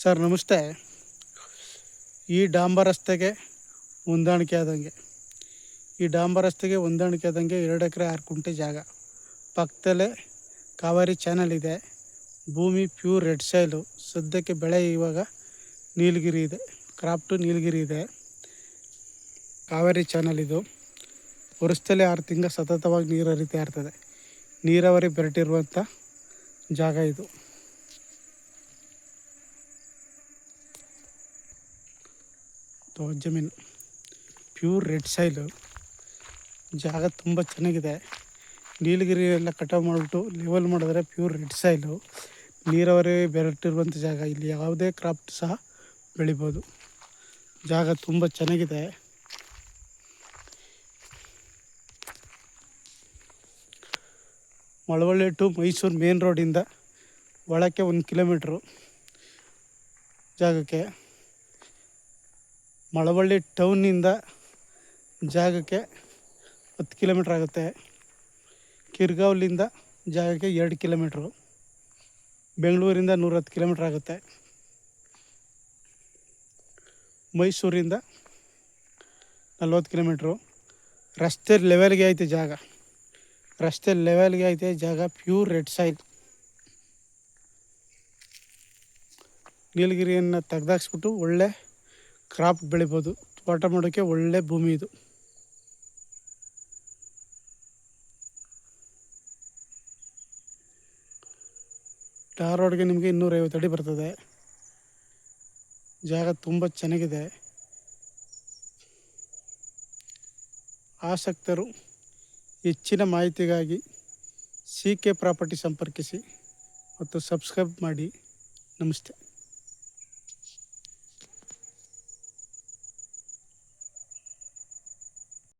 Sir, ನಮಸ್ತೆ. ಈ ಡಾಂಬರ್ ರಸ್ತೆಗೆ ಹೊಂದಾಣಿಕೆ ಆದಂಗೆ, ಈ ಡಾಂಬರ್ ರಸ್ತೆಗೆ ಹೊಂದಾಣಿಕೆ ಆದಂಗೆ ಎರಡು ಎಕರೆ ಆರು ಕುಂಟೆ ಜಾಗ. ಪಕ್ಕದಲ್ಲೇ ಕಾವೇರಿ ಚಾನಲ್ ಇದೆ. ಭೂಮಿ ಪ್ಯೂರ್ ರೆಡ್ ಸೈಲು ಸದ್ಯಕ್ಕೆ ಬೆಳೆ ಇವಾಗ ನೀಲಗಿರಿ ಇದೆ. ಕ್ರಾಫ್ಟು ನೀಲಗಿರಿ ಇದೆ. ಕಾವೇರಿ ಚಾನಲ್ ಇದು. ವರ್ಷದಲ್ಲಿ ಆರು ತಿಂಗಳು ಸತತವಾಗಿ ನೀರು ಹರಿತಾ ಇರ್ತದೆ. ನೀರಾವರಿ ಬೆರಟಿರುವಂಥ ಜಾಗ ಇದು. ಅಥವಾ ಜಮೀನು. ಪ್ಯೂರ್ ರೆಡ್ ಸೈಲು ಜಾಗ ತುಂಬ ಚೆನ್ನಾಗಿದೆ. ನೀಲಗಿರಿ ಎಲ್ಲ ಕಟಾವು ಮಾಡಿಬಿಟ್ಟು ಲೆವೆಲ್ ಮಾಡಿದ್ರೆ ಪ್ಯೂರ್ ರೆಡ್ ಸೈಲು ನೀರಾವರಿ ಬೆರಟಿರುವಂಥ ಜಾಗ. ಇಲ್ಲಿ ಯಾವುದೇ ಕ್ರಾಫ್ಟ್ ಸಹ ಬೆಳಿಬೋದು. ಜಾಗ ತುಂಬ ಚೆನ್ನಾಗಿದೆ. ಮಳವಳ್ಳಿ ಟು ಮೈಸೂರು ಮೇನ್ ರೋಡಿಂದ ಒಳಕ್ಕೆ ಒಂದು ಕಿಲೋಮೀಟ್ರು ಜಾಗಕ್ಕೆ. ಮಳವಳ್ಳಿ ಟೌನ್ನಿಂದ ಜಾಗಕ್ಕೆ ಹತ್ತು ಕಿಲೋಮೀಟ್ರ್ ಆಗುತ್ತೆ. ಕಿರ್ಗಾವ್ಲಿಂದ ಜಾಗಕ್ಕೆ ಎರಡು ಕಿಲೋಮೀಟ್ರು. ಬೆಂಗಳೂರಿಂದ ನೂರತ್ತು ಕಿಲೋಮೀಟ್ರ್ ಆಗುತ್ತೆ. ಮೈಸೂರಿಂದ ನಲ್ವತ್ತು ಕಿಲೋಮೀಟ್ರು. ರಸ್ತೆ ಲೆವೆಲ್ಗೆ ಐತೆ ಜಾಗ. ರಸ್ತೆ ಲೆವೆಲ್ಗೆ ಐತೆ ಜಾಗ, ಪ್ಯೂರ್ ರೆಡ್ ಸೈಲ್ ನೀಲಗಿರಿಯನ್ನು ತೆಗ್ದಾಕ್ಸ್ಬಿಟ್ಟು ಒಳ್ಳೆ ಕ್ರಾಪ್ ಬೆಳಿಬೋದು. ತೋಟ ಮಾಡೋಕ್ಕೆ ಒಳ್ಳೆ ಭೂಮಿ ಇದು. ಟಾರ್ ನಿಮಗೆ ಇನ್ನೂರೈವತ್ತು ಅಡಿ ಬರ್ತದೆ. ಜಾಗ ತುಂಬ ಚೆನ್ನಾಗಿದೆ. ಆಸಕ್ತರು ಹೆಚ್ಚಿನ ಮಾಹಿತಿಗಾಗಿ ಸಿ ಕೆ ಪ್ರಾಪರ್ಟಿ ಸಂಪರ್ಕಿಸಿ ಮತ್ತು ಸಬ್ಸ್ಕ್ರೈಬ್ ಮಾಡಿ. ನಮಸ್ತೆ.